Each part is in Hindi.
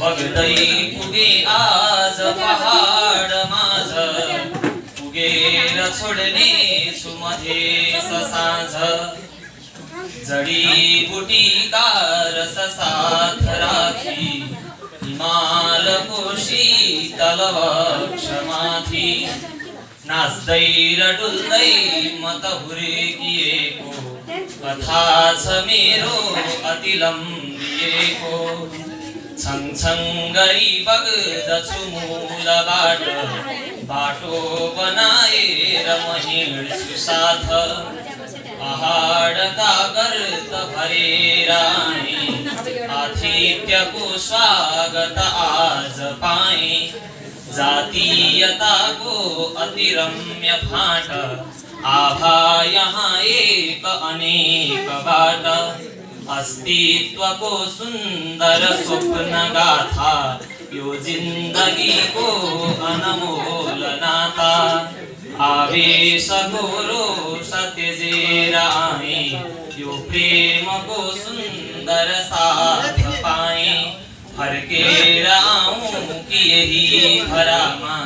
वगदई पुगे आज पहाड माझ. पुगेर न छोडणे सुमधे ससाझ. जडी बुटी कार ससाथ राखी हिमाल कोशी तलवक्ष माथी नाचदै रडुलदै मत हुरे कथा छ मेरो अतिलम्बिएको गरी बग्दछु बाटो बनाएर म हिँड्छु साथ पहाडका गर्त भरेर आतिथ्यको स्वागत आज पाएँ। जातीयताको अति रम्य फाँट, आभा यहाँ एक अनेकबाट अस्तित्वको सुन्दर स्वप्न गाथा यो जिन्दगीको अनमोल नाता आवेशको रोष त्यजेर आएँ यो प्रेमको सुन्दर साथ पाएँ फर्केर आऊँ कि यही घरमा,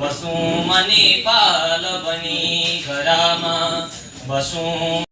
बसौँ म नेपाल बनी घरमा, बसौँ